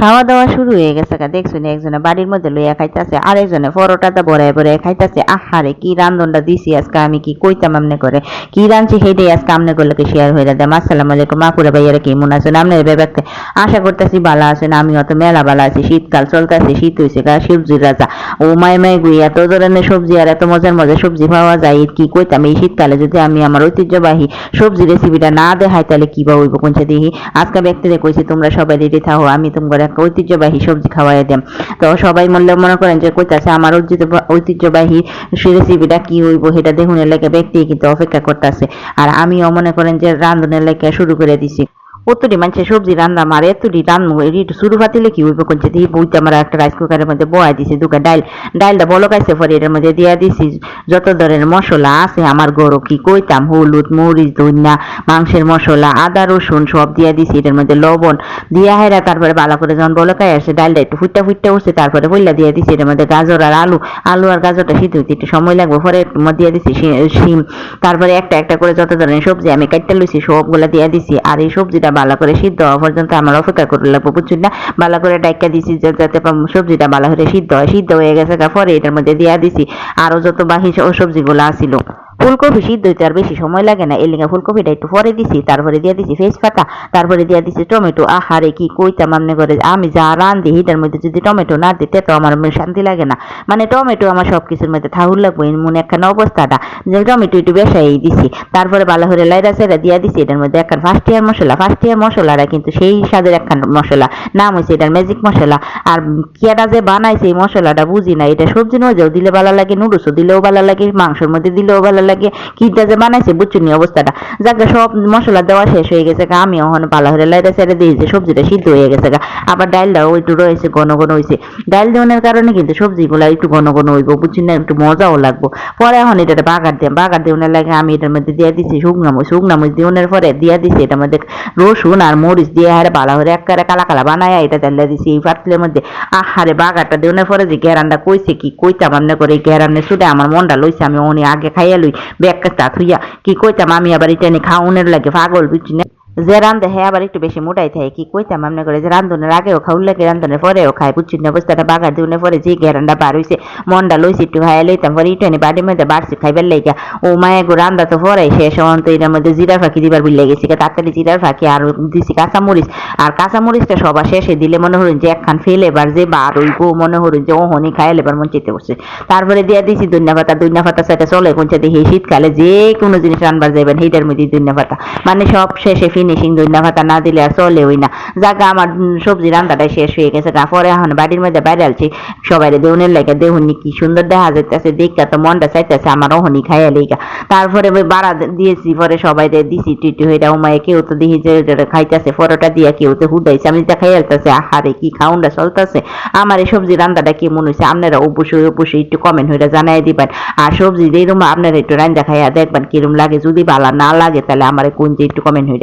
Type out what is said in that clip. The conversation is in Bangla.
খাওয়া দাওয়া শুরু হয়ে গেছে গা। দেখছুন একজনে বাড়ির মধ্যে লইয়া খাইতেছে, আরেকজনে পরোটাটা বড়ায় বড়ায় খাইতেছে। আহারে, কি রান্ধনটা দিছি আজকে, আমি কি কইতাম আমনে করে? কি রাঁধছি সেইটাই আজকে আমনে গুলোকে শেয়ার হয়ে দেয়। আসসালামু আলাইকুম মাপুরা ভাইয়ারা কি মনে আছেন? আপনার ব্যাপারতে আশা করতেছি ভালো আছেন আমি অত মেলা ভালো আছি। শীতকাল চলতেছে, শীত হয়েছে গা, সবজির রাজা। ও মাই মাই গুই, এত ধরনের সবজি আর এত মজার মজার সবজি পাওয়া যায় কি কইতাম? এই শীতকালে যদি আমি আমার ঐতিহ্যবাহী সবজি রেসিপিটা না দেখাই, তাহলে কি বা হইব? কোনছে দেখি? আজকে ব্যক্তিদের কইছি, তোমরা সবাই রেডি থাকো, আমি তোমার একটা ঐতিহ্যবাহী সবজি খাওয়াই দেন তো সবাই মনে মনে করেন যে, কইতাছে, আমার ঐতিহ্য- ঐতিহ্যবাহী রেসিপিটা কি হইব? সেটা দেখুন এলাকা ব্যক্তি কিন্তু অপেক্ষা করতেছে। আর আমিও মনে করেন যে রান্ধনের লেখা শুরু করে দিছি। অতটি মানুষের সবজি রান্না মারে এতটি রান্না একটু শুরু পাতিলে কি হইব কোনছে দিয়ে বইতে আমার একটা রাইস কুকারের মধ্যে বয়া দিছি দুকা ডাইল, ডাইলটা বলকাইছে পরে এটার মধ্যে দিয়া দিছি, যত ধরনের মশলা আছে, আমার গরু কি কইতাম, হলুদ, মরিচ ধনিয়া মাংসের মশলা, আদা, রসুন সব দিয়া দিছি, এটার মধ্যে লবণ দিয়া হেরা, তারপরে ভালো করে যখন বলকাই আসে ডাইলটা একটু ফুটটা ফুটটা উঠছে, তারপরে বইলা দিয়া দিছি, এটার মধ্যে গাজর আর আলু আলু আর গাজরটা সিদ্ধ হইতে একটু সময় লাগবে, পরে দিয়া দিছি শিম, তারপরে একটা একটা করে যত ধরনের সবজি আমি কাটতে লইছি, সবগুলা দিয়া দিছি, আর এই সবজিটা ভালো করে সিদ্ধ হওয়া পর্যন্ত আমার অপেক্ষা করে লাগবো, বুঝছেন না? ভালো করে ডাইকা দিছি যাতে সবজিটা ভালো করে সিদ্ধ হয়। সিদ্ধ হয়ে গেছে পরে এটার মধ্যে দিয়া দিছি। আরও যত বাকি সবজিগুলো আসিল ফুলকপি সিদ্ধ হইতে আর বেশি সময় লাগে না। এর লিগে ফুলকপিটা একটু পরে দিছি, তারপরে দিয়ে দিছি ফেস পাতা তারপরে দিয়ে দিছি টমেটো। আহারে, কি কইতাম আমনে করে আমি যা রান্ধি হিটার মধ্যে যদি টমেটো না দিতে, তো আমার শান্তি লাগে না। মানে টমেটো আমার সব কিছুর মধ্যে থাহুর লাগবে মনে একখানা অবস্থাটা। যে টমেটো একটু বেশাই দিছি, তারপরে ভালো করে লাইরা সেরা দিয়া দিছি, এটার মধ্যে একখান ফার্স্ট ইয়ার মশলা ফার্স্ট ইয়ার মশলাটা কিন্তু সেই স্বাদের একখান মশলা। নাম হয়েছে এটার ম্যাজিক মশলা। আর কেটা যে বানাইছে এই মশলাটা বুঝি না, এটা সবজির মধ্যেও দিলে ভালো লাগে, নুডলসও দিলেও ভালো লাগে, মাংসের মধ্যে দিলেও ভালো লাগে কিটা যে বানাইছে বুঝছুনি অবস্থাটা। যাকে সব মশলা দেওয়া শেষ হয়ে গেছে গা, আমি ওখানে ভালো করে লাইটা ছেড়ে দিয়েছি সবজিটা সিদ্ধ হয়ে গেছে গা। আবার ডালটাও একটু রয়েছে ঘন ঘন হয়েছে ডাল দেওয়ার কারণে কিন্তু সবজিগুলো একটু ঘন ঘন হইব বুঝছি না একটু মজাও লাগবো। পরে এখন এটা বাগার দিয়ে বাগার দেওয়ার লাগে আমি এটার মধ্যে দিয়ে দিছি শুকনা মরিচ। শুকনা মরিচ দেওয়ার পরে দিয়ে দিছি এটার মধ্যে রসুন আর মরিচ দিয়ে হারে ভালো করে একেবারে কালা কালা বানায় এটা তেলে দিছি এই পাতলের মধ্যে। আহারে বাগারটা দেওয়ার পরে যে গেরানটা কইছে কি কইতাম আমনে করে গেরানে শুধু আমার মনটা লইছে আমি উনি আগে খাইয়া লই ব্যাগটা থুইয়া কি কইতাম আমি আবার এটা নিয়ে খাওনের লাগে পাগল বুঝছি না যে রান্ধে হ্যাঁ আবার একটু বেশি মোটাই থাকে, কি কইতাম আমনে করে যে রান্ধনের আগেও খাউল লাগে রান্ধনের পরেও খাই বুঝছি অবস্থাটা বাগার দিনের পরে যে গেরানটা বার হইছে, মনটা লইছি, একটু খাইয়া লইতাম, পরে ইটানি বাড়ির মধ্যে বাড়ছি, খাইবার লাইগা। ও মায়ের গো রান্দা তো পরে শেষ হন তো এটার মধ্যে জিরার ফাঁকি দিবার বিলে গেছি তাড়াতাড়ি জিরার ফাঁকি, আর দিছি কাঁচামরিচ। আর কাঁচামরিচটা সবার শেষে দিলে মনে হরুন যে একখান ফেলে এবার যে বার হইবো, মনে হরুন যে ওহনি খাইলে এবার মন চেতে বসছে। তারপরে দিয়া দিছি দুনিয়া পাতা দুনিয়া পাতা সেটা চলে কোনটা দেখি শীতকালে যে কোনো জিনিস রান্নার যাবেন সেইটার মধ্যে দুনিয়া পাতা। মানে সব শেষে ফিনিশিং দুনিয়া পাতা না দিলে আর চলে ওই না জাগা আমার সবজি রান্নাটাই শেষ হয়ে গেছে তারপরে এখন বাড়ির মধ্যে বাইরে আলছি সবাই দেউনের লাগে দেহুনি কি সুন্দর দেখা যাইতেছে দেখা তো মনটা চাইতেছে আমার ওহনি খাইয়া লেগা তারপরে ওই বাড়া দিয়েছি, পরে সবাই দিছি, টিটি হয়ে উমায় কেউ তো দেখি যে খাইতেছে, পরোটা দিয়া কেউ তো হুদাইছে, আমি তো খাই আলতেছে আহারে কি খাউনটা চলতেছে। আমার এই সবজি রান্নাটা কি মনে হয়েছে আপনারা অবশ্যই অবশ্যই একটু কমেন্ট হয়ে জানাই দিবেন। আর সবজি যেরকম আপনারা একটু রান্না খাইয়া দেখবেন কিরম লাগে, যদি ভালো না লাগে, তাহলে আমার কোন যে একটু কমেন্ট হয়ে